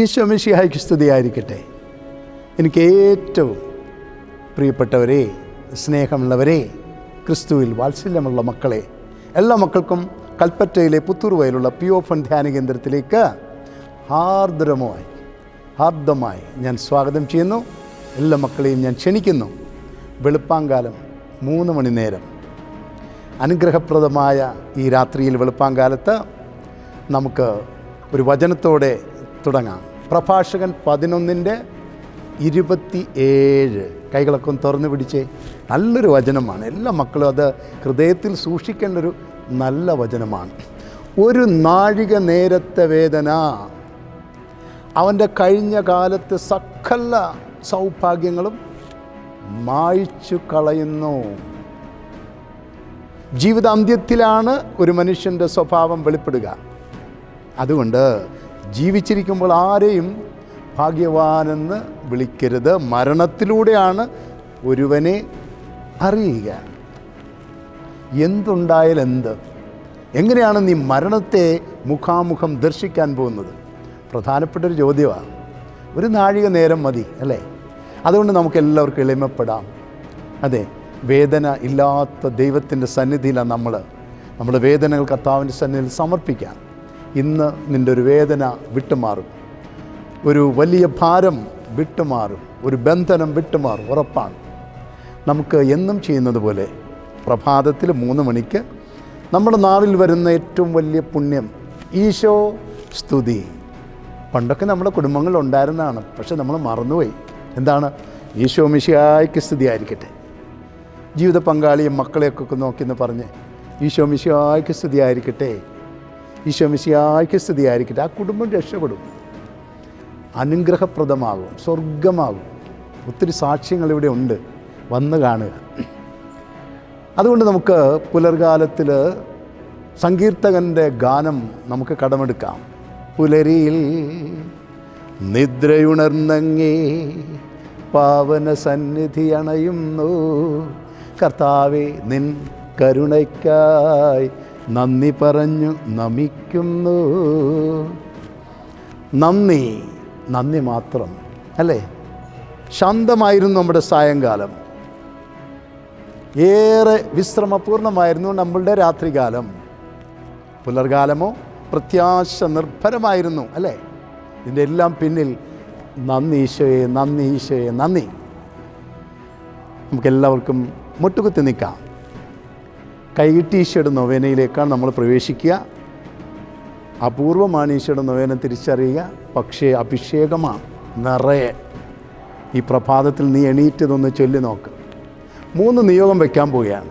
ഈശോ മിശിഹായ്ക്ക് സ്തുതിയായിരിക്കട്ടെ. എനിക്ക് ഏറ്റവും പ്രിയപ്പെട്ടവരെ സ്നേഹമുള്ളവരെ ക്രിസ്തുവിൽ വാത്സല്യമുള്ള മക്കളെ എല്ലാ മക്കൾക്കും കൽപ്പറ്റയിലെ പുത്തൂർ വയലുള്ള പി ഒ ഫൺ ധ്യാന കേന്ദ്രത്തിലേക്ക് ഹാർദ്രമായി ഹാർദമായി ഞാൻ സ്വാഗതം ചെയ്യുന്നു. എല്ലാ മക്കളെയും ഞാൻ ക്ഷണിക്കുന്നു. വെളുപ്പാങ്കാലം മൂന്ന് മണി നേരം. അനുഗ്രഹപ്രദമായ ഈ രാത്രിയിൽ വെളുപ്പാങ്കാലത്ത് നമുക്ക് ഒരു വചനത്തോടെ തുടങ്ങാം. പ്രഭാഷകൻ പതിനൊന്നിന്റെ ഇരുപത്തി ഏഴ് കൈകളൊക്കെ ഒന്ന് തുറന്നു പിടിച്ചേ. നല്ലൊരു വചനമാണ്. എല്ലാ മക്കളും അത് ഹൃദയത്തിൽ സൂക്ഷിക്കേണ്ട ഒരു നല്ല വചനമാണ്. ഒരു നാഴിക നേരത്തെ വേദന. അവന്റെ കഴിഞ്ഞ കാലത്ത് സകല സൗഭാഗ്യങ്ങളും മായ്ച്ചു കളയുന്നു. ജീവിതാന്ത്യത്തിലാണ് ഒരു മനുഷ്യന്റെ സ്വഭാവം വെളിപ്പെടുക. അതുകൊണ്ട് ജീവിച്ചിരിക്കുമ്പോൾ ആരെയും ഭാഗ്യവാനെന്ന് വിളിക്കരുത്. മരണത്തിലൂടെയാണ് ഒരുവനെ അറിയുക. എന്തുണ്ടായാൽ എന്ത്? എങ്ങനെയാണ് നീ മരണത്തെ മുഖാമുഖം ദർശിക്കാൻ പോകുന്നത്? പ്രധാനപ്പെട്ട ഒരു ചോദ്യമാണ്. ഒരു നാഴിക നേരം മതി അല്ലേ? അതുകൊണ്ട് നമുക്ക് എല്ലാവർക്കും എളിമപ്പെടാം. അതെ വേദന ഇല്ലാത്ത ദൈവത്തിന്റെ സന്നിധിയിലാണ് നമ്മൾ നമ്മുടെ വേദനകൾ കർത്താവിന്റെ സന്നിധിയിൽ സമർപ്പിക്കാം. ഇന്ന് നിന്റെ ഒരു വേദന വിട്ടുമാറും. ഒരു വലിയ ഭാരം വിട്ടുമാറും. ഒരു ബന്ധനം വിട്ടുമാറും. ഉറപ്പാണ്. നമുക്ക് എന്നും ചെയ്യുന്നത് പോലെ പ്രഭാതത്തിൽ മൂന്ന് മണിക്ക് നമ്മുടെ നാവിൽ വരുന്ന ഏറ്റവും വലിയ പുണ്യം ഈശോ സ്തുതി. പണ്ടൊക്കെ നമ്മുടെ കുടുംബങ്ങളിൽ ഉണ്ടായിരുന്നതാണ്. പക്ഷെ നമ്മൾ മറന്നുപോയി. എന്താണ്? ഈശോ മിശിയായ്ക്ക് സ്തുതി ആയിരിക്കട്ടെ ജീവിത പങ്കാളിയും മക്കളെയൊക്കെ നോക്കിയെന്ന് പറഞ്ഞ് ഈശോ മിശിയായ്ക്ക് സ്തുതി ആയിരിക്കട്ടെ ഈശോ മിശിയായ്ക്ക് സ്തുതി ആയിരിക്കട്ടെ ആ കുടുംബം രക്ഷപ്പെടും. അനുഗ്രഹപ്രദമാകും. സ്വർഗമാകും ഒത്തിരി സാക്ഷ്യങ്ങൾ ഇവിടെ ഉണ്ട്. വന്ന് കാണുക. അതുകൊണ്ട് നമുക്ക് പുലർകാലത്തിൽ സങ്കീർത്തകന്റെ ഗാനം നമുക്ക് കടമെടുക്കാം. പുലരിയിൽ നിദ്രയുണർന്നങ്ങേ പാവന സന്നിധി അണയുന്നു. കർത്താവേ നിൻ കരുണയ്ക്കായി നന്ദി പറഞ്ഞു നമിക്കുന്നു. നന്ദി നന്ദി മാത്രം അല്ലേ? ശാന്തമായിരുന്നു നമ്മുടെ സായങ്കാലം. ഏറെ വിശ്രമപൂർണമായിരുന്നു നമ്മളുടെ രാത്രികാലം. പുലർകാലമോ പ്രത്യാശ നിർഭരമായിരുന്നു അല്ലേ? ഇതിന്റെ എല്ലാം പിന്നിൽ നന്ദി ഈശോയെ നന്ദി ഈശോയെ നന്ദി. നമുക്കെല്ലാവർക്കും മുട്ടുകുത്തി നിൽക്കാം. കൈകിട്ടി ഈശോയുടെ നൊവേനയിലേക്കാണ് നമ്മൾ പ്രവേശിക്കുക. അപൂർവമാണ് ഈശോയുടെ നൊവേന തിരിച്ചറിയുക. പക്ഷേ അഭിഷേകമാണ് നിറയെ. ഈ പ്രഭാതത്തിൽ നീ എണീറ്റതൊന്ന് ചൊല്ലി നോക്ക്. മൂന്ന് നിയോഗം വയ്ക്കാൻ പോവുകയാണ്.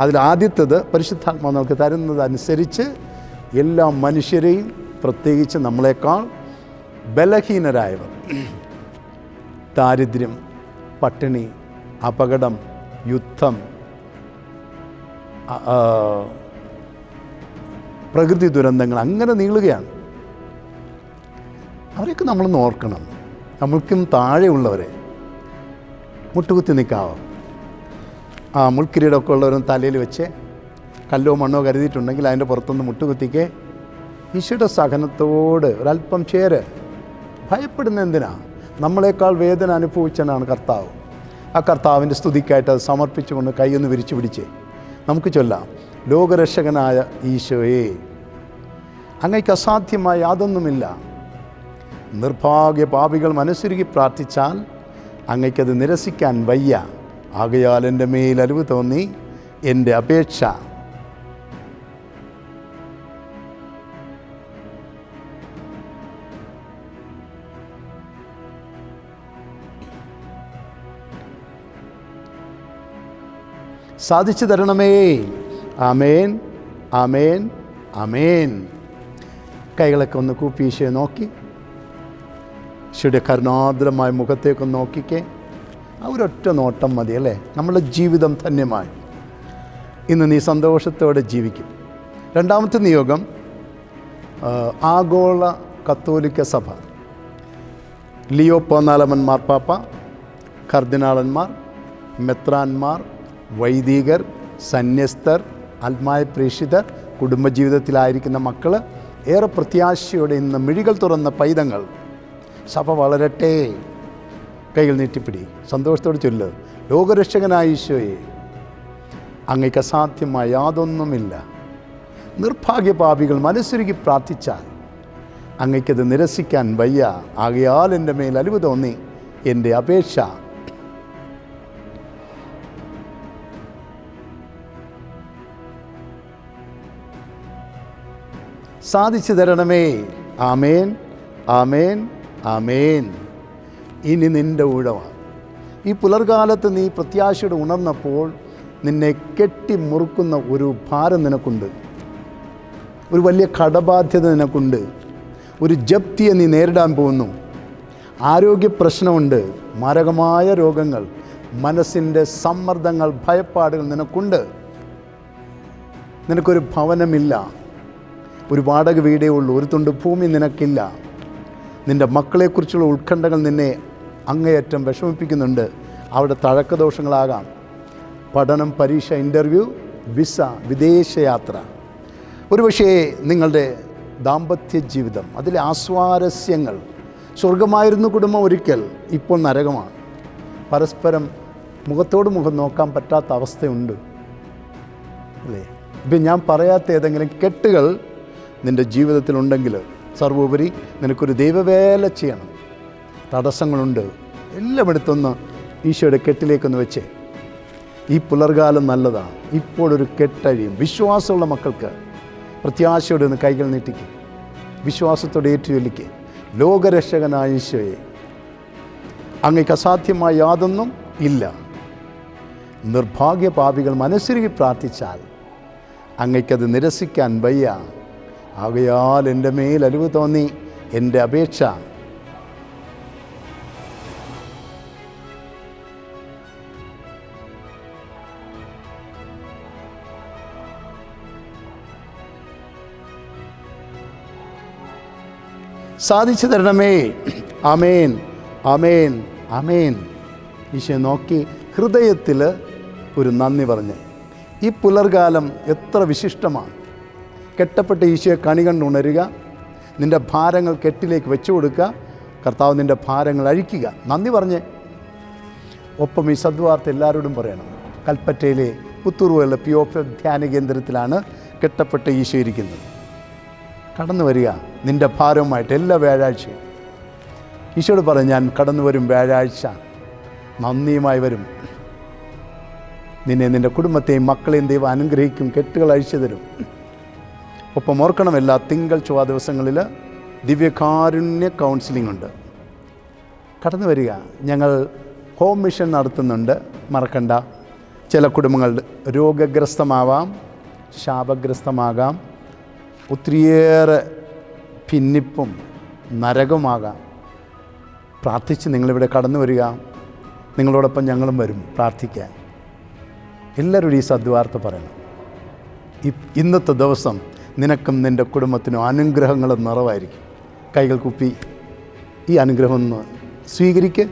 അതിൽ ആദ്യത്തേത് പരിശുദ്ധാത്മാവ് നമുക്ക് തരുന്നതനുസരിച്ച് എല്ലാ മനുഷ്യരെയും പ്രത്യേകിച്ച് നമ്മളെക്കാൾ ബലഹീനരായവർ. ദാരിദ്ര്യം പട്ടിണി അപകടം യുദ്ധം പ്രകൃതി ദുരന്തങ്ങൾ അങ്ങനെ നീളുകയാണ്. അവരെയൊക്കെ നമ്മളൊന്ന് ഓർക്കണം. നമ്മൾക്കും താഴെയുള്ളവരെ മുട്ടുകുത്തി നിൽക്കാവും? ആ മുൾക്കിരീടമൊക്കെ ഉള്ളവരും തലയിൽ വെച്ച് കല്ലോ മണ്ണോ കരുതിയിട്ടുണ്ടെങ്കിൽ അതിന്റെ പുറത്തുനിന്ന് മുട്ടുകുത്തിക്ക്. ഈശോയുടെ സഹനത്തോട് ഒരല്പം ചേര്. ഭയപ്പെടുന്ന എന്തിനാ? നമ്മളെക്കാൾ വേദന അനുഭവിച്ചതാണ് കർത്താവ്. ആ കർത്താവിന്റെ സ്തുതിക്കായിട്ട് അത് സമർപ്പിച്ചുകൊണ്ട് കൈയൊന്ന് വിരിച്ചു പിടിച്ചേ. നമുക്ക് ചൊല്ലാം. ലോകരക്ഷകനായ ഈശോയെ അങ്ങയ്ക്ക് അസാധ്യമായ യാതൊന്നുമില്ല. നിർഭാഗ്യ പാപികൾ മനസ്സുരുകി പ്രാർത്ഥിച്ചാൽ അങ്ങയ്ക്കത് നിരസിക്കാൻ വയ്യ. ആകയാൽ എന്റെ മേൽ അലിവ് തോന്നി എന്റെ അപേക്ഷ സാധിച്ചു തരണമേ. ആമേൻ ആമേൻ ആമേൻ. കൈകളൊക്കെ ഒന്ന് കൂപ്പി ഈശോയെ നോക്കി. ഈശോയുടെ കരുണാദ്രമായ മുഖത്തേക്കൊന്ന് നോക്കിക്കേ. ആ ഒരൊറ്റ നോട്ടം മതി അല്ലേ? നമ്മളുടെ ജീവിതം ധന്യമായി. ഇന്ന് നീ സന്തോഷത്തോടെ ജീവിക്കും. രണ്ടാമത്തെ നിയോഗം ആഗോള കത്തോലിക്ക സഭ. ലിയോ പതിനാലമൻ മാർപ്പാപ്പ കർദിനാളന്മാർ മെത്രാന്മാർ വൈദികർ സന്യസ്തർ ആത്മായ പ്രേഷിതർ കുടുംബജീവിതത്തിലായിരിക്കുന്ന മക്കൾ ഏറെ പ്രത്യാശയോടെ ഇന്ന് മിഴികൾ തുറന്ന പൈതങ്ങൾ. സഭ വളരട്ടെ. കൈകൾ നീട്ടിപ്പിടി. സന്തോഷത്തോടെ ചൊല്ല്. ലോകരക്ഷകനായ ഈശോയെ അങ്ങയ്ക്ക് അസാധ്യമായ യാതൊന്നുമില്ല. നിർഭാഗ്യപാപികൾ മനസ്സുരുകി പ്രാർത്ഥിച്ചാൽ അങ്ങയ്ക്കത് നിരസിക്കാൻ വയ്യ. ആകയാൽ എന്റെ മേൽ അലിവ് തോന്നി. എന്റെ അപേക്ഷ സാധിച്ചു തരണമേ. ആമേൻ ആമേൻ ആമേൻ. ഇനി നിന്റെ ഊഴമാണ് ഈ പുലർകാലത്ത് നീ പ്രത്യാശയുടെ ഉണർന്നപ്പോൾ നിന്നെ കെട്ടിമുറുക്കുന്ന ഒരു ഭാരം നിനക്കുണ്ട്. ഒരു വലിയ കടബാധ്യത നിനക്കുണ്ട്. ഒരു ജപ്തിയെ നീ നേരിടാൻ പോകുന്നു. ആരോഗ്യ പ്രശ്നമുണ്ട്. മാരകമായ രോഗങ്ങൾ മനസ്സിന്റെ സമ്മർദ്ദങ്ങൾ ഭയപ്പാടുകൾ നിനക്കുണ്ട്. നിനക്കൊരു ഭവനമില്ല. ഒരു വാടക വീടേ ഉള്ളൂ ഒരു തുണ്ട് ഭൂമി നിനക്കില്ല. നിന്റെ മക്കളെക്കുറിച്ചുള്ള ഉത്കണ്ഠകൾ നിന്നെ അങ്ങേയറ്റം വിഷമിപ്പിക്കുന്നുണ്ട്. അവിടെ തഴക്കദോഷങ്ങളാകാം. പഠനം പരീക്ഷ ഇന്റർവ്യൂ വിസ വിദേശയാത്ര. ഒരുപക്ഷേ നിങ്ങളുടെ ദാമ്പത്യ ജീവിതം അതിലെ ആസ്വാരസ്യങ്ങൾ സ്വർഗമായിരുന്നു കുടുംബം ഒരിക്കൽ ഇപ്പോൾ നരകമാണ്. പരസ്പരം മുഖത്തോട് മുഖം നോക്കാൻ പറ്റാത്ത അവസ്ഥയുണ്ട്. അല്ലേ? ഇപ്പം ഞാൻ പറയാത്ത ഏതെങ്കിലും കെട്ടുകൾ നിന്റെ ജീവിതത്തിലുണ്ടെങ്കിൽ സർവോപരി നിനക്കൊരു ദൈവവേല ചെയ്യണം. തടസ്സങ്ങളുണ്ട്. എല്ലാം എടുത്തൊന്ന് ഈശോയുടെ കെട്ടിലേക്കൊന്ന് വെച്ചേ. ഈ പുലർകാലം നല്ലതാണ് ഇപ്പോഴൊരു കെട്ടഴിയും. വിശ്വാസമുള്ള മക്കൾക്ക് പ്രത്യാശയോടെ ഒന്ന് കൈകൾ നീട്ടിക്ക്. വിശ്വാസത്തോടെ ഏറ്റുചൊല്ലിക്ക്. ലോകരക്ഷകനായ ഈശോയെ. അങ്ങേക്ക് അസാധ്യമായ യാതൊന്നും ഇല്ല. നിർഭാഗ്യ പാപികൾ മനസ്സിരുകി പ്രാർത്ഥിച്ചാൽ അങ്ങയ്ക്കത് നിരസിക്കാൻ വയ്യ. ആകയാൽ എന്റെ മേൽ അലിവ് തോന്നി എന്റെ അപേക്ഷ. സാധിച്ചു തരണമേ. അമേൻ അമേൻ അമേൻ ഈശോ നോക്കി ഹൃദയത്തിൽ ഒരു നന്ദി പറഞ്ഞ് ഈ പുലർകാലം എത്ര വിശിഷ്ടമാണ്. കെട്ടപ്പെട്ട ഈശോയെ കണി കണ്ടുണരുക നിന്റെ ഭാരങ്ങൾ കെട്ടിലേക്ക് വെച്ചു കൊടുക്കുക കർത്താവ് നിന്റെ ഭാരങ്ങൾ അഴിക്കുക. നന്ദി പറഞ്ഞ് ഒപ്പം ഈ സദ്വാർത്ത എല്ലാവരോടും പറയണം. കൽപ്പറ്റയിലെ പുത്തൂർവല്ല പി ഒ ധ്യാന കേന്ദ്രത്തിലാണ് കെട്ടപ്പെട്ട ഈശോ ഇരിക്കുന്നത്. കടന്നു വരിക നിന്റെ ഭാരവുമായിട്ട് എല്ലാ വ്യാഴാഴ്ചയും. ഈശോട് പറഞ്ഞു ഞാൻ കടന്നു വരും വ്യാഴാഴ്ച. നന്ദിയുമായി വരും. നിന്നെ നിന്റെ കുടുംബത്തെയും മക്കളെയും ദൈവം അനുഗ്രഹിക്കും കെട്ടുകൾ അഴിച്ചു തരും. ഒപ്പം ഓർക്കണം എല്ലാ തിങ്കൾ ചൊവ്വ ദിവസങ്ങളിൽ ദിവ്യകാരുണ്യ കൗൺസിലിംഗ് ഉണ്ട്. കടന്നു വരിക. ഞങ്ങൾ ഹോം മിഷൻ നടത്തുന്നുണ്ട്. മറക്കണ്ട. ചില കുടുംബങ്ങൾ രോഗഗ്രസ്തമാവാം ശാപഗ്രസ്തമാകാം ഒത്തിരിയേറെ ഭിന്നിപ്പും നരകമാകാം പ്രാർത്ഥിച്ച് നിങ്ങളിവിടെ കടന്നു വരിക. നിങ്ങളോടൊപ്പം ഞങ്ങളും വരും. പ്രാർത്ഥിക്കാൻ എല്ലാവരും ഈ സദ്വാർത്ത പറയണം. ഇന്നത്തെ ദിവസം നിനക്കും നിന്റെ കുടുംബത്തിനും അനുഗ്രഹങ്ങൾ നിറവായിരിക്കും. കൈകൾ കുപ്പി ഈ അനുഗ്രഹം ഒന്ന് സ്വീകരിക്ക്.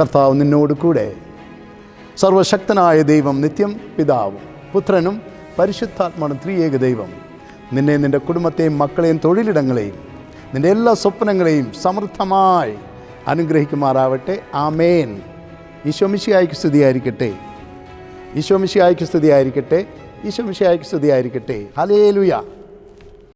കർത്താവ് നിന്നോട് കൂടെ. സർവശക്തനായ ദൈവം നിത്യം പിതാവും പുത്രനും പരിശുദ്ധാത്മാവും ത്രിയേക ദൈവം. നിന്നെ നിന്റെ കുടുംബത്തെയും മക്കളെയും തൊഴിലിടങ്ങളെയും നിന്റെ എല്ലാ സ്വപ്നങ്ങളെയും സമൃദ്ധമായി അനുഗ്രഹിക്കുമാറാവട്ടെ. ആമേൻ. ഈശോമിശിയായിക്ക് സ്തുതിയായിരിക്കട്ടെ. ഈശോമിശിയായിക്ക് സ്തുതിയായിരിക്കട്ടെ. ഈശോമിശിയായിക്ക് സ്തുതിയായിരിക്കട്ടെ. ഹലേലുയ